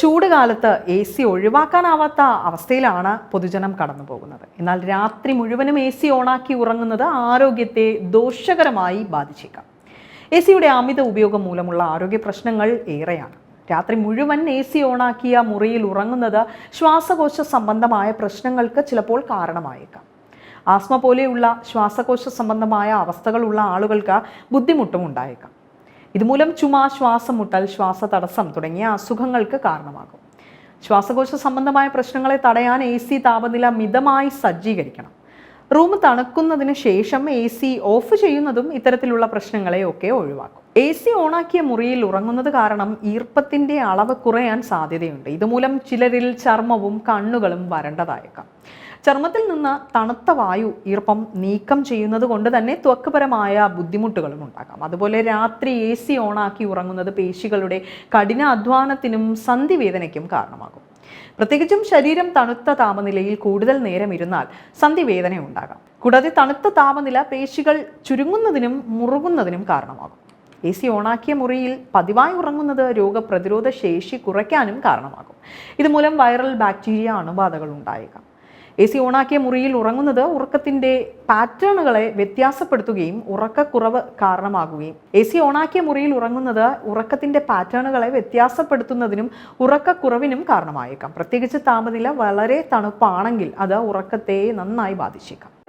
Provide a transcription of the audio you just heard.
ചൂട് കാലത്ത് A C ഒഴിവാക്കാനാവാത്ത അവസ്ഥയിലാണ് പൊതുജനം കടന്നു പോകുന്നത് എന്നാൽ രാത്രി മുഴുവനും എ സി ഓണാക്കി ഉറങ്ങുന്നത് ആരോഗ്യത്തെ ദോഷകരമായി ബാധിച്ചേക്കാം. എ സിയുടെ അമിത ഉപയോഗം മൂലമുള്ള ആരോഗ്യ പ്രശ്നങ്ങൾ ഏറെയാണ്. രാത്രി മുഴുവൻ എ സി ഓണാക്കിയ മുറിയിൽ ഉറങ്ങുന്നത് ശ്വാസകോശ സംബന്ധമായ പ്രശ്നങ്ങൾക്ക് ചിലപ്പോൾ കാരണമായേക്കാം. ആസ്മ പോലെയുള്ള ശ്വാസകോശ സംബന്ധമായ അവസ്ഥകളുള്ള ആളുകൾക്ക് ബുദ്ധിമുട്ടും ഉണ്ടായേക്കാം ഇതുമൂലം ചുമ ശ്വാസം മുട്ടൽ ശ്വാസ തടസ്സം തുടങ്ങിയ അസുഖങ്ങൾക്ക് കാരണമാകും. ശ്വാസകോശ സംബന്ധമായ പ്രശ്നങ്ങളെ തടയാൻ എ സി താപനില മിതമായി സജ്ജീകരിക്കണം. റൂം തണുക്കുന്നതിന് ശേഷം എ സി ഓഫ് ചെയ്യുന്നതും ഇത്തരത്തിലുള്ള പ്രശ്നങ്ങളെയൊക്കെ ഒഴിവാക്കും. എ സി ഓണാക്കിയ മുറിയിൽ ഉറങ്ങുന്നത് കാരണം ഈർപ്പത്തിന്റെ അളവ് കുറയാൻ സാധ്യതയുണ്ട്. ഇതുമൂലം ചിലരിൽ ചർമ്മവും കണ്ണുകളും വരണ്ടതായേക്കാം. ചർമ്മത്തിൽ നിന്ന് തണുത്ത വായു ഈർപ്പം നീക്കം ചെയ്യുന്നത് കൊണ്ട് തന്നെ ത്വക്കുപരമായ ബുദ്ധിമുട്ടുകളും ഉണ്ടാകാം. അതുപോലെ രാത്രി എ സി ഓണാക്കി ഉറങ്ങുന്നത് പേശികളുടെ കഠിന അധ്വാനത്തിനും സന്ധിവേദനയ്ക്കും കാരണമാകും. പ്രത്യേകിച്ചും ശരീരം തണുത്ത താപനിലയിൽ കൂടുതൽ നേരം ഇരുന്നാൽ സന്ധിവേദന ഉണ്ടാകാം. കൂടാതെ തണുത്ത താപനില പേശികൾ ചുരുങ്ങുന്നതിനും മുറുകുന്നതിനും കാരണമാകും. എ സി ഓണാക്കിയ മുറിയിൽ പതിവായി ഉറങ്ങുന്നത് രോഗപ്രതിരോധ ശേഷി കുറയ്ക്കാനും കാരണമാകും. ഇതുമൂലം വൈറൽ ബാക്ടീരിയ അണുബാധകൾ ഉണ്ടായേക്കാം. എ സി ഓണാക്കിയ മുറിയിൽ ഉറങ്ങുന്നത് ഉറക്കത്തിന്റെ പാറ്റേണുകളെ വ്യത്യാസപ്പെടുത്തുകയും ഉറക്കക്കുറവ് കാരണമാകുകയും. എ സി ഓണാക്കിയ മുറിയിൽ ഉറങ്ങുന്നത് ഉറക്കത്തിന്റെ പാറ്റേണുകളെ വ്യത്യാസപ്പെടുത്തുന്നതിനും ഉറക്കക്കുറവിനും കാരണമായേക്കാം. പ്രത്യേകിച്ച് താപനില വളരെ തണുപ്പാണെങ്കിൽ അത് ഉറക്കത്തെ നന്നായി ബാധിച്ചേക്കാം.